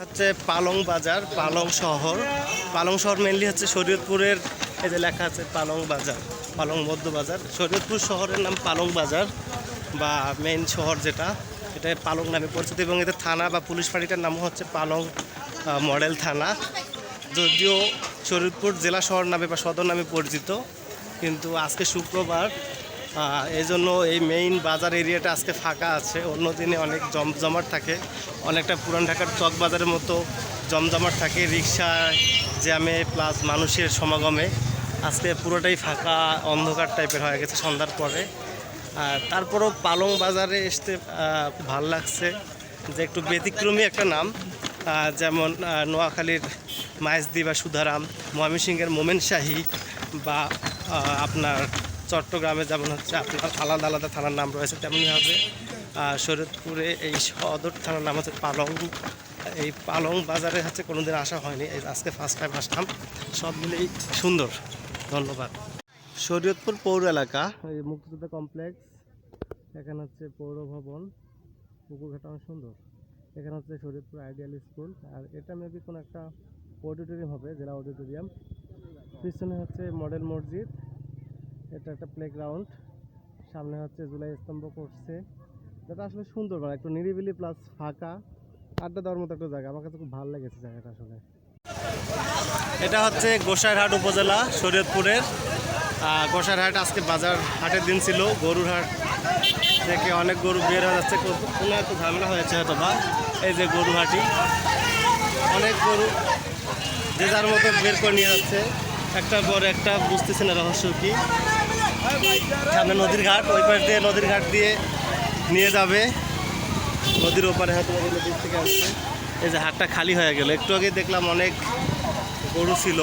হচ্ছে পালং বাজার, পালং শহর। পালং শহর মেনলি হচ্ছে শরীয়তপুরের, এই যে লেখা আছে পালং বাজার, পালং মধ্য বাজার। শরীয়তপুর শহরের নাম পালং বাজার বা মেন শহর যেটা, এটা পালং নামে পরিচিত এবং এদের থানা বা পুলিশ ফাঁড়িটার নাম হচ্ছে পালং মডেল থানা। যদিও শরীয়তপুর জেলা শহর নামে বা সদর নামে পরিচিত, কিন্তু আজকে শুক্রবার এই জন্য এই মেইন বাজার এরিয়াটা আজকে ফাঁকা আছে। অন্য দিনে অনেক জমজমাট থাকে। অনেকটা পুরান ঢাকার চক বাজারের মতো জমজমাট থাকে। রিক্সা জ্যামে প্লাস মানুষের সমাগমে। আজকে পুরোটাই ফাঁকা, অন্ধকার টাইপের হয়ে গেছে সন্ধ্যার পরে। তারপরও পালং বাজারে আসতে ভালো লাগছে। যে একটু ব্যতিক্রমী একটা নাম। যেমন নোয়াখালীর মাইজদি বা সুধারাম, ময়মনসিংহের মোমেন শাহী বা আপনার চট্টগ্রামে যেমন হচ্ছে আপনার আলাদা আলাদা থানার নাম রয়েছে তেমনিভাবে আহ, শরীয়তপুরে এই সদর থানার নাম হচ্ছে পালং। এই পালং বাজারে হচ্ছে কোনোদিন আসা হয়নি আজকে ফার্স্ট টাইম আসলাম। সব মিলেই সুন্দর ধন্যবাদ। শরীয়তপুর পৌর এলাকা এই মুক্তিযোদ্ধা কমপ্লেক্স এখানে হচ্ছে পৌর ভবন পুকুরঘাটা অনেক সুন্দর। এখানে হচ্ছে শরীয়তপুর আইডিয়াল স্কুল আর এটা মেবি কোনো একটা অডিটোরিয়াম হবে জেলা অডিটোরিয়াম পিছনে হচ্ছে মডেল মসজিদ। এটা একটা প্লেগ্রাউন্ড সামনে হচ্ছে জুলাই স্তম্ভ করছে। যেটা আসলে সুন্দর মানে একটু নিরিবিলি প্লাস ফাঁকা। আড্ডা দেওয়ার মতো একটা জায়গা। আমার কাছে খুব ভালো লেগেছে জায়গাটা আসলে। এটা হচ্ছে গোসাইরহাট উপজেলা, শরীয়তপুরের। গোসাইরহাট আজকে বাজার হাটের দিন ছিল। গরুর হাট থেকে অনেক গরু বের হয়ে যাচ্ছে। কোনো একটু ঝামেলা হয়েছে হয়তো বা। এই যে গরু হাটি অনেক গরু যে যার মতো বের করে নিয়ে যাচ্ছে। একটার পর একটা বুঝতেছে না রহস্য কি। সামনে নদীর ঘাট, ওই পাশ দিয়ে নদীর ঘাট দিয়ে নিয়ে যাবে। নদীর ওপারে হয়তো নদীর থেকে আসছে। এই যে হাটটা খালি হয়ে গেল। একটু আগে দেখলাম অনেক গরু ছিল।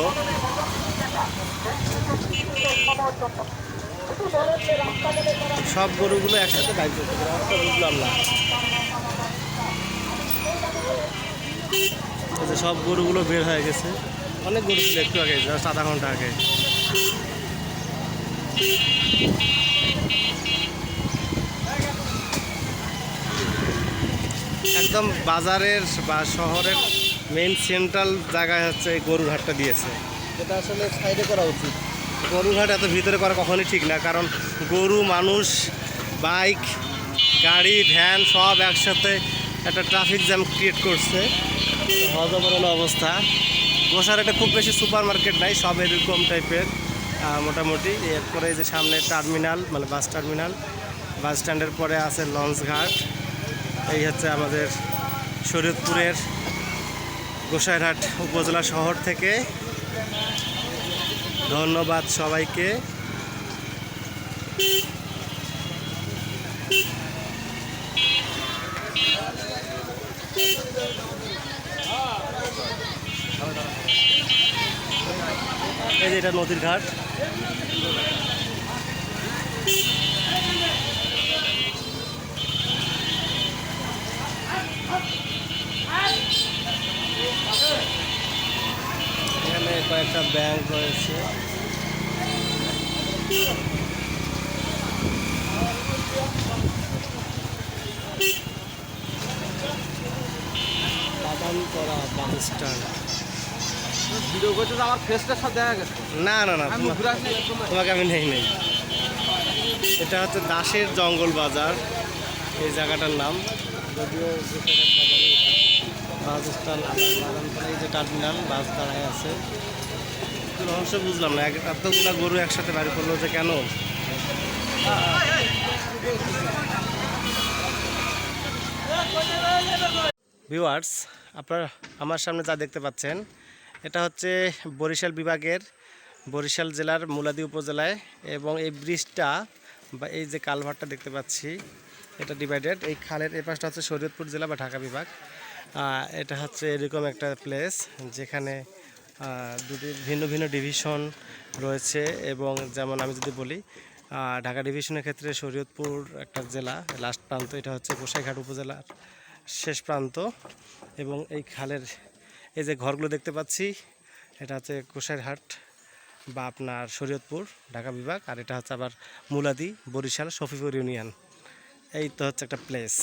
সব গরুগুলো একসাথে বাইক করতে অতটা বুঝলাম না। সব গরুগুলো বের হয়ে গেছে। অনেক গরু ছিল একটু আগে, জাস্ট আধা ঘণ্টা আগে। একদম বাজারের বা শহরের মেইন সেন্ট্রাল জায়গায় হচ্ছে গরুর হাটটা দিয়েছে। এটা আসলে সাইডে করা উচিত। গরুর হাট এত ভিতরে করা কখনই ঠিক না কারণ গরু মানুষ বাইক গাড়ি ভ্যান সব একসাথে একটা ট্রাফিক জ্যাম ক্রিয়েট করছে। হজবরল অবস্থা। গোসার একটা খুব বেশি সুপার মার্কেট নাই সব এরকম টাইপের মোটামুটি এরপরে যে সামনে টার্মিনাল মানে বাস টার্মিনাল, বাস স্ট্যান্ডের পরে আছে লঞ্চ ঘাট। এই হচ্ছে আমাদের শরীয়তপুরের গোসাইরহাট উপজেলা শহর থেকে। ধন্যবাদ সবাইকে। এই যে এটা নদীর ঘাট। এখানে কয়েকটা ব্যাংক রয়েছে। বাদাম করা বাস স্ট্যান্ড। ভিডিও করতে আমার ফেসটা সব দেখা গেছে। না না না তোমাকে আমি নেই নেই। এটা হচ্ছে দাসের জঙ্গল বাজার। এই জায়গাটার নাম। যদিও বাস স্ট্যান্ড এই যে টার্মিনাল বাস দাঁড়ায় আছে। রহস্য বুঝলাম না এতগুলা গরু একসাথে বাড়ি করল যে কেন? ভিউয়ার্স আপনারা আমার সামনে যা দেখতে পাচ্ছেন এটা হচ্ছে বরিশাল বিভাগের বরিশাল জেলার মুলাদি উপজেলায় এবং এই ব্রিজটা বা এই যে কালভারটা দেখতে পাচ্ছি, এটা ডিভাইডেড এই খালের এই পাশটা হচ্ছে শরীয়তপুর জেলা বা ঢাকা বিভাগ। এটা হচ্ছে এরকম একটা প্লেস যেখানে দুটি ভিন্ন ভিন্ন ডিভিশন রয়েছে এবং যেমন আমি যদি বলি ঢাকা ডিভিশনের ক্ষেত্রে শরীয়তপুর একটা জেলা লাস্ট প্রান্ত এটা হচ্ছে গোসাইঘাট উপজেলার শেষ প্রান্ত এবং এই খালের এই যে ঘরগুলো দেখতে পাচ্ছি, এটা হচ্ছে কুশারহাট বা আপনার শরীয়তপুর, ঢাকা বিভাগ, আর এটা হচ্ছে আবার মুলাদি, বরিশাল, শফিপুর ইউনিয়ন। এই তো হচ্ছে একটা প্লেস